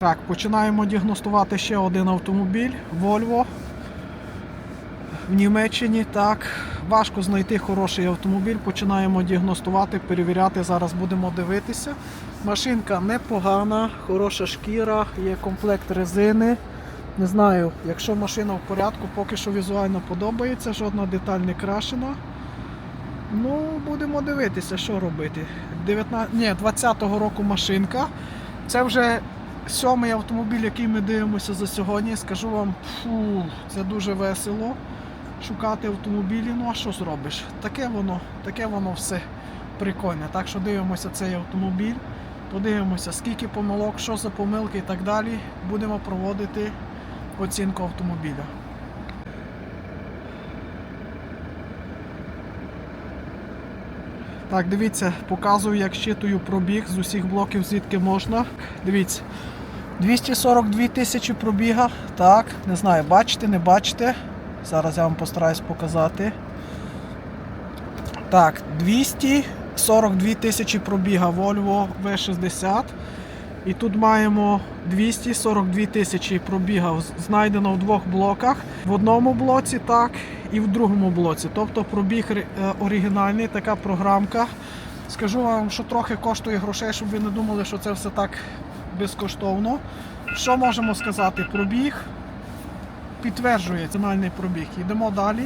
Так, починаємо діагностувати ще один автомобіль Volvo в Німеччині. Так, важко знайти хороший автомобіль. Починаємо діагностувати, перевіряти. Зараз будемо дивитися. Машинка непогана, хороша шкіра, є комплект резини. Не знаю, якщо машина в порядку, поки що візуально подобається, жодна деталь не крашена. Ну, будемо дивитися, що робити. 19... Ні, 20-го року машинка. Це вже сьомий автомобіль, який ми дивимося за сьогодні. Скажу вам, фу, це дуже весело шукати автомобілі. Ну а що зробиш? Таке воно, таке воно все прикольне. Так що дивимося цей автомобіль, подивимося, скільки помилок, що за помилки і так далі. Будемо проводити оцінку автомобіля. Так, дивіться, показую, як щитую пробіг з усіх блоків, звідки можна. Дивіться. 242 тисячі пробіга. Так, не знаю, бачите, не бачите. Зараз я вам постараюсь показати. Так, 242 тисячі пробіга Volvo V60. І тут маємо 242 тисячі пробіга знайдено в двох блоках. В одному блоці, так, і в другому блоці. Тобто пробіг е, оригінальний, така програмка. Скажу вам, що трохи коштує грошей, щоб ви не думали, що це все так безкоштовно. Що можемо сказати? Пробіг підтверджує фінальний пробіг. Йдемо далі.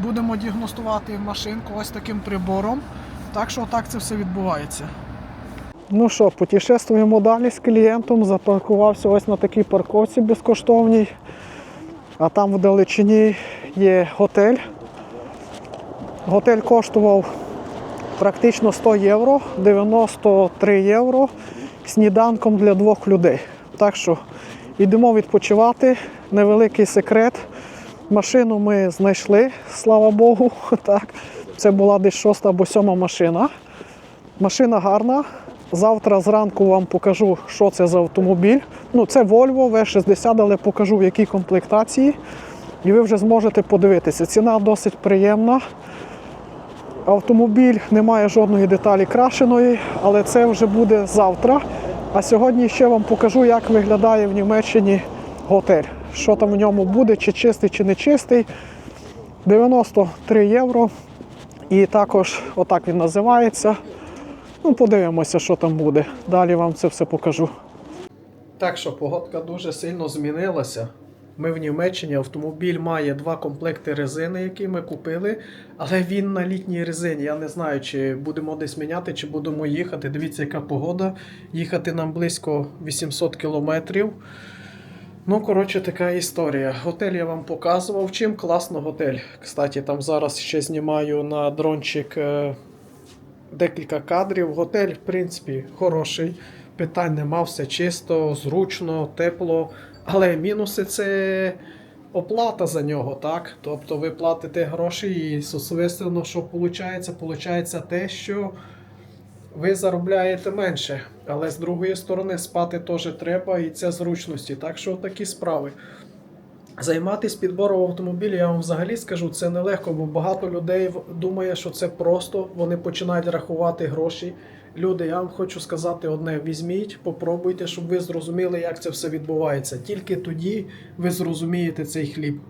Будемо діагностувати машинку ось таким прибором. Так що так це все відбувається. Ну що, путешествуємо далі з клієнтом. Запаркувався ось на такій парковці безкоштовній. А там в далечині є готель. Готель коштував практично 100 євро, 93 євро сніданком для двох людей. Так що йдемо відпочивати. Невеликий секрет. Машину ми знайшли, слава Богу. Так. Це була десь шоста або сьома машина. Машина гарна. Завтра зранку вам покажу, що це за автомобіль. Ну, це Volvo V60, але покажу в якій комплектації. І ви вже зможете подивитися. Ціна досить приємна. Автомобіль не має жодної деталі крашеної, але це вже буде завтра. А сьогодні ще вам покажу, як виглядає в Німеччині готель. Що там в ньому буде, чи чистий, чи не чистий. 93 євро. І також отак він називається. Ну, подивимося, що там буде. Далі вам це все покажу. Так що погодка дуже сильно змінилася. Ми в Німеччині автомобіль має два комплекти резини, які ми купили, але він на літній резині. Я не знаю, чи будемо десь міняти, чи будемо їхати. Дивіться, яка погода. Їхати нам близько 800 кілометрів. Ну, коротше, така історія. Готель я вам показував. Чим класно готель. Кстати, там зараз ще знімаю на дрончик е, декілька кадрів. Готель, в принципі, хороший. Питань нема, все чисто, зручно, тепло. Але мінуси це оплата за нього, так? Тобто ви платите гроші і сусвистено, що виходить? Получається те, що ви заробляєте менше. Але з другої сторони спати теж треба і це зручності. Так що такі справи. Займатися підбором автомобілів, я вам взагалі скажу, це нелегко, бо багато людей думає, що це просто. Вони починають рахувати гроші. Люди, я вам хочу сказати одне: візьміть, попробуйте, щоб ви зрозуміли, як це все відбувається. Тільки тоді ви зрозумієте цей хліб.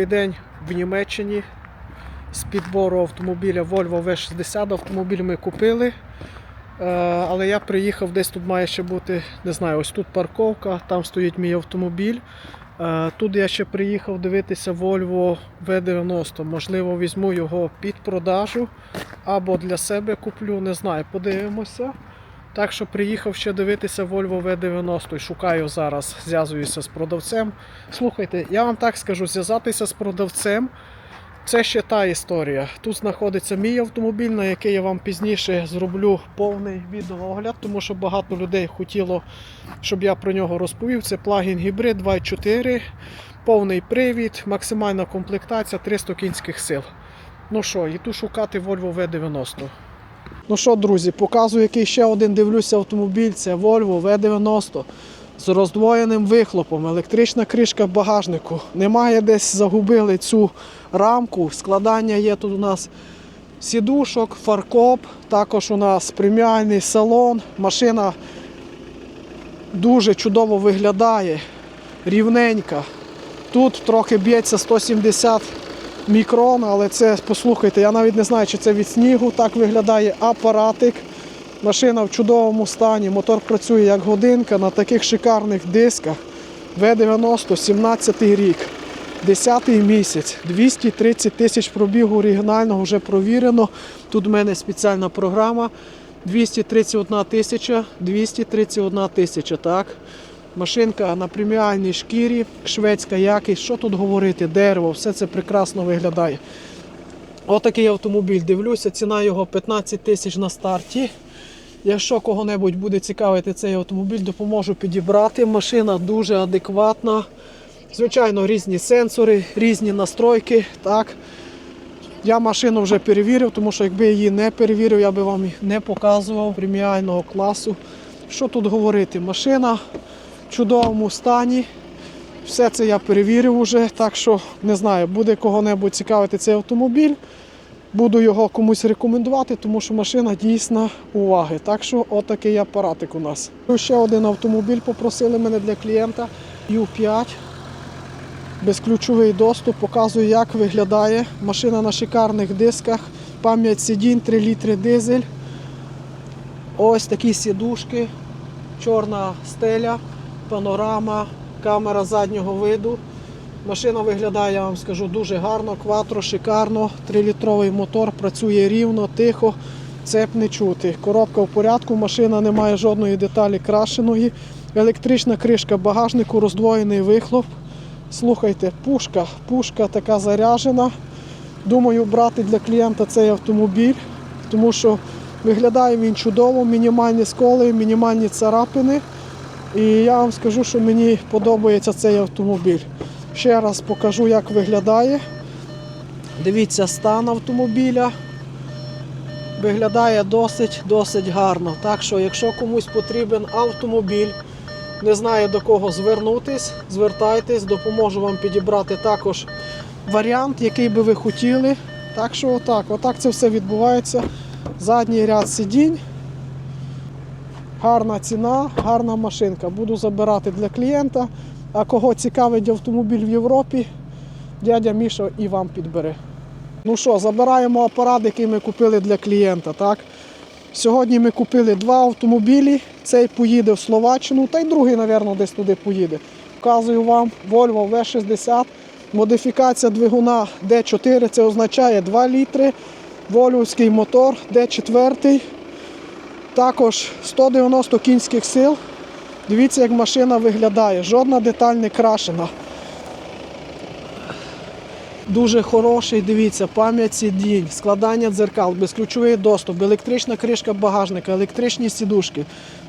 Другий день в Німеччині з підбору автомобіля Volvo V60. Автомобіль ми купили. Е, Але я приїхав, десь тут має ще бути, не знаю, ось тут парковка, там стоїть мій автомобіль. Е, Тут я ще приїхав дивитися Volvo V90. Можливо, візьму його під продажу або для себе куплю, не знаю, подивимося. Так що приїхав ще дивитися Volvo V90 і шукаю зараз, зв'язуюся з продавцем. Слухайте, я вам так скажу, зв'язатися з продавцем Це ще та історія. Тут знаходиться мій автомобіль, на який я вам пізніше зроблю повний відеоогляд, тому що багато людей хотіло, щоб я про нього розповів. Це плагін гібрид 2.4, повний привід, максимальна комплектація 300 кінських сил. Ну що, йду шукати Volvo V90. Ну що, друзі, показую, який ще один дивлюся автомобіль. Це Volvo V90 з роздвоєним вихлопом, електрична кришка багажнику. Немає десь загубили цю рамку. Складання є тут у нас сідушок, фаркоп, також у нас преміальний салон. Машина дуже чудово виглядає, рівненька. Тут трохи б'ється 170 мікрон, але це, послухайте, я навіть не знаю, чи це від снігу так виглядає апаратик. Машина в чудовому стані, мотор працює як годинка на таких шикарних дисках. В90, 17 рік, 10 місяць, 230 тисяч пробігу оригінального вже провірено. Тут в мене спеціальна програма. 231 тисяча, 231 тисяча, так. Машинка на преміальній шкірі, шведська якість. Що тут говорити? Дерево, все це прекрасно виглядає. Отакий автомобіль. Дивлюся, ціна його 15 тисяч на старті. Якщо кого-небудь буде цікавити цей автомобіль, допоможу підібрати. Машина дуже адекватна. Звичайно, різні сенсори, різні настройки. Так. Я машину вже перевірив, тому що якби її не перевірив, я би вам не показував преміального класу. Що тут говорити? Машина чудовому стані. Все це я перевірив уже, так що не знаю, буде кого-небудь цікавити цей автомобіль. Буду його комусь рекомендувати, тому що машина дійсна уваги. Так що отакий апаратик у нас. Ще один автомобіль попросили мене для клієнта U5. Безключовий доступ, показую, як виглядає. Машина на шикарних дисках, пам'ять сидінь, 3 літри дизель. Ось такі сідушки, чорна стеля, панорама, камера заднього виду. Машина виглядає, я вам скажу, дуже гарно, кватро, шикарно, 3-літровий мотор, працює рівно, тихо, цеп не чути. Коробка в порядку, машина не має жодної деталі крашеної. Електрична кришка багажнику, роздвоєний вихлоп. Слухайте, пушка, пушка така заряжена. Думаю, брати для клієнта цей автомобіль, тому що виглядає він чудово, мінімальні сколи, мінімальні царапини. І я вам скажу, що мені подобається цей автомобіль. Ще раз покажу, як виглядає. Дивіться стан автомобіля. Виглядає досить досить гарно. Так що, якщо комусь потрібен автомобіль, не знаю до кого звернутись, звертайтесь, допоможу вам підібрати також варіант, який би ви хотіли. Так що отак, отак це все відбувається. Задній ряд сидінь. Гарна ціна, гарна машинка. Буду забирати для клієнта. А кого цікавить автомобіль в Європі, дядя Міша і вам підбере. Ну що, забираємо апарат, який ми купили для клієнта. Так? Сьогодні ми купили два автомобілі. Цей поїде в Словаччину, та й другий, мабуть, десь туди поїде. Вказую вам Volvo V60. Модифікація двигуна D4, це означає 2 літри. Вольвовський мотор D4. Також 190 кінських сил. Дивіться, як машина виглядає. Жодна деталь не крашена. Дуже хороший, дивіться, пам'ять сидінь, складання дзеркал, безключовий доступ, електрична кришка багажника, електричні сідушки.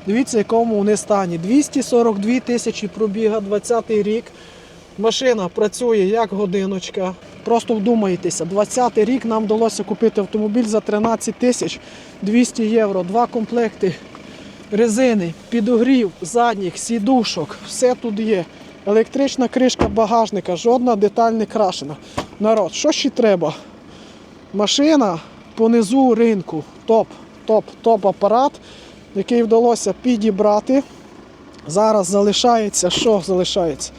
Дивіться, якому вони стані. 242 тисячі пробіга, 20 рік. Машина працює як годиночка. Просто вдумайтеся, 20 рік нам вдалося купити автомобіль за 13 тисяч 200 євро, два комплекти резини, підогрів, задніх, сідушок, все тут є. Електрична кришка багажника, жодна деталь не крашена. Народ, що ще треба? Машина понизу ринку. Топ, топ, топ апарат, який вдалося підібрати. Зараз залишається, що залишається?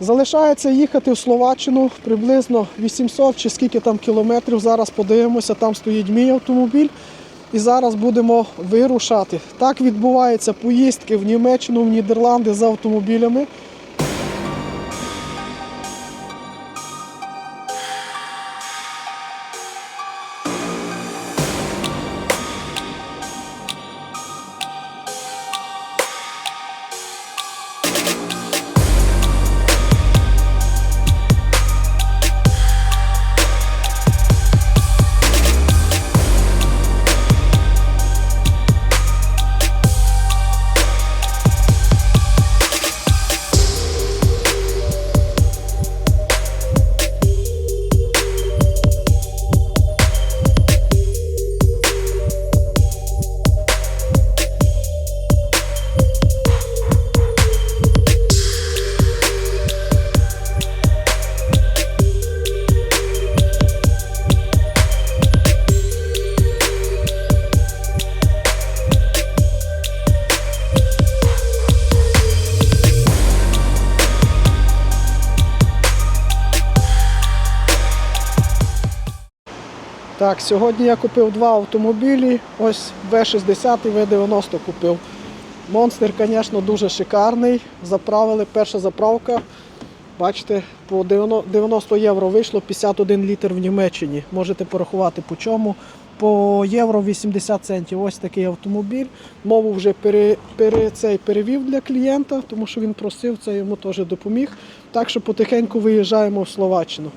Залишається їхати в Словаччину приблизно 800 чи скільки там кілометрів. Зараз подивимося, там стоїть мій автомобіль. І зараз будемо вирушати. Так відбуваються поїздки в Німеччину, в Нідерланди з автомобілями. Так, сьогодні я купив два автомобілі. Ось V60 і V90 купив. Монстр, звісно, дуже шикарний. Заправили перша заправка. Бачите, по 90 90 євро вийшло 51 літр в Німеччині. Можете порахувати по чому. По євро 80 центів. Ось такий автомобіль. Мову вже пере, пере, цей перевів для клієнта, тому що він просив, це йому теж допоміг. Так що потихеньку виїжджаємо в Словаччину.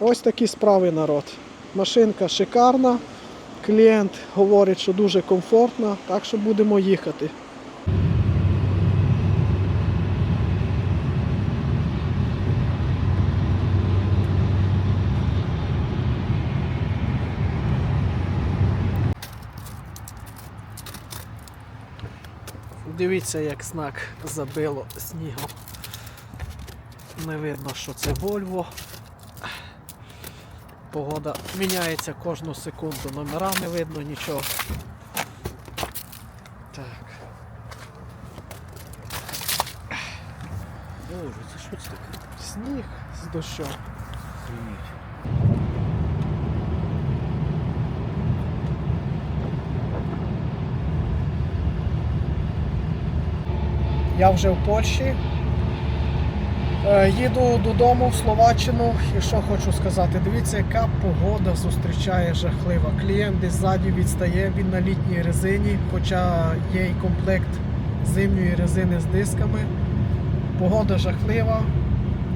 Ось такі справи народ. Машинка шикарна. Клієнт говорить, що дуже комфортна, так що будемо їхати. Дивіться, як знак забило снігом. Не видно, що це Volvo. Погода міняється кожну секунду, номера не видно нічого. Так. Боже, це що це таке? Сніг з дощом. Я вже в Польщі. Е, Їду додому в Словаччину і що хочу сказати, дивіться, яка погода зустрічає жахлива. Клієнт десь ззаді відстає, він на літній резині, хоча є і комплект зимньої резини з дисками. Погода жахлива.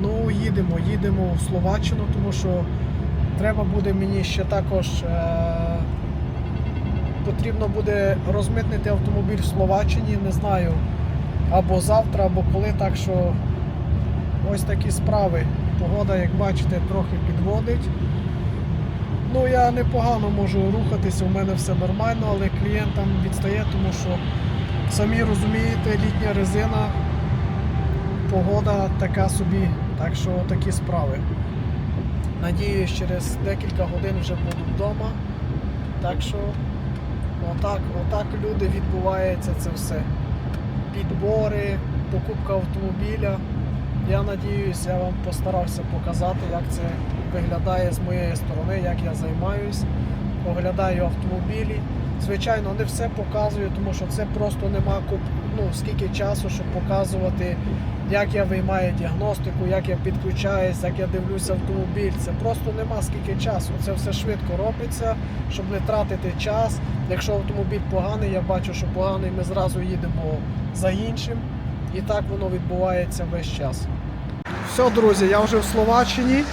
Ну, їдемо, їдемо в Словаччину, тому що треба буде мені ще також. Е- потрібно буде розмитнити автомобіль в Словаччині, не знаю або завтра, або коли. Так що ось такі справи. Погода, як бачите, трохи підводить. Ну, я непогано можу рухатися, у мене все нормально, але клієнт там відстає, тому що самі розумієте, літня резина, погода така собі. Так що такі справи. Надіюсь, через декілька годин вже буду вдома. Так що отак, отак люди відбувається це все підбори, покупка автомобіля. Я надіюсь, я вам постарався показати, як це виглядає з моєї сторони, як я займаюсь, оглядаю автомобілі. Звичайно, не все показую, тому що це просто нема ну, скільки часу, щоб показувати, як я виймаю діагностику, як я підключаюсь, як я дивлюся автомобіль. Це просто нема скільки часу. Це все швидко робиться, щоб не тратити час. Якщо автомобіль поганий, я бачу, що поганий, ми зразу їдемо за іншим. І так воно відбувається весь час. Все, друзі, я вже в Словаччині.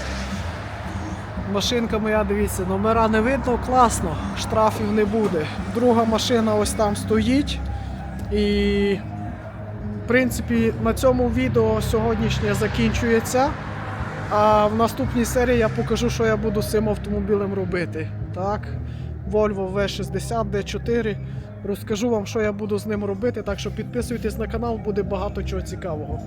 Машинка моя, дивіться, номера не видно, класно, штрафів не буде. Друга машина ось там стоїть. І в принципі на цьому відео сьогоднішнє закінчується. А в наступній серії я покажу, що я буду з цим автомобілем робити. Так, Volvo V60 D4. Розкажу вам, що я буду з ним робити. Так що підписуйтесь на канал, буде багато чого цікавого.